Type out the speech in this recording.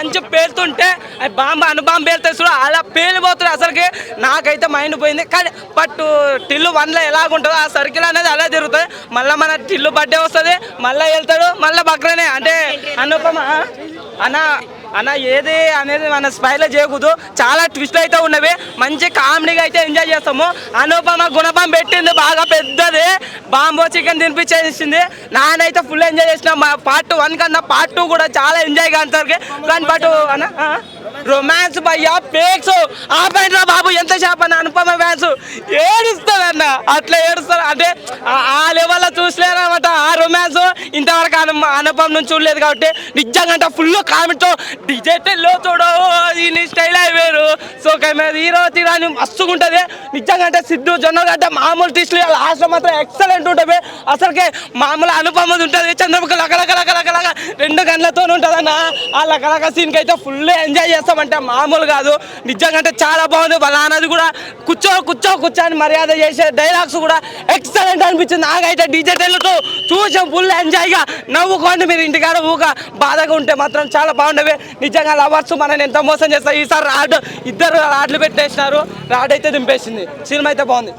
మంచి పేలుతుంటే అది బాంబ అనుబాంబ పేలుతుంది చూడ అలా పేలిపోతుంది అసలుకి. నాకైతే మైండ్ పోయింది. కానీ బట్ టిల్లు వన్లో ఎలాగుంటుందో ఆ సర్కిల్ అనేది అలా తిరుగుతుంది. మళ్ళీ మన టిల్లు బర్త్డే వస్తుంది మళ్ళీ వెళ్తాడు మళ్ళీ బక్రనే. అంటే అనుపమ అన్న అన్న ఏది అనేది మన స్పైలో చేయకూడదు. చాలా ట్విస్ట్ అయితే ఉన్నవి. మంచి కామెడీగా అయితే ఎంజాయ్ చేస్తాము. అనుపమ గుణపం పెట్టింది బాగా పెద్దది. బాంబో చికెన్ తినిపించేసింది. నానైతే ఫుల్ ఎంజాయ్ చేసిన. మా పార్ట్ వన్ కన్నా పార్ట్ టూ కూడా చాలా ఎంజాయ్ కానీ కానీ పాటు అన్న రొమాన్స్ భయ్యా పేక్స్ ఆ బాబు ఎంత చేప అనుపమ ఫ్యాన్స్ ఏడుస్తారు అన్న అట్లా ఏడుస్తారు. అంటే ఆ- ఆ లెవెల్లో ఇంతవరకు అను అనుపమ నుంచి చూడలేదు కాబట్టి నిజంగా ఫుల్ కామెంట్తో లో చూడవు దీని స్టైల్ అయిపోయారు సో హీరో తీరాని మస్తుగా ఉంటుంది నిజంగా అంటే సిద్ధు జొన్నగడ్డ మామూలు తీసులు లాస్ట్ మాత్రం ఎక్సలెంట్ ఉంటుంది. అసలుకే మామూలు అనుపమది ఉంటుంది. చంద్రముఖ లక లక రెండు గంటలతో ఉంటుంది అన్న ఆ లక సీన్కి అయితే ఫుల్ ఎంజాయ్ చేస్తామంటే మామూలు కాదు. నిజంగా అంటే చాలా బాగుంది. వాళ్ళ కూడా కూర్చో కూర్చో కూర్చో అని మర్యాద చేసే డైలాగ్స్ కూడా ఎక్సలెంట్ అనిపించింది. నాకైతే డిజిటల్తో చూసాం ఫుల్ ఎంజాయ్గా నవ్వుకోండి మీరు ఇంటికాడ ఊక. బాధగా ఉంటే మాత్రం చాలా బాగుండేవి. నిజంగా లవర్స్ మనని ఎంత మోసం చేస్తారు ఈసారి రాడ్. ఇద్దరు రాడ్లు పెట్టేసినారు రాడ్ అయితే దింపేసింది. సినిమా అయితే బాగుంది.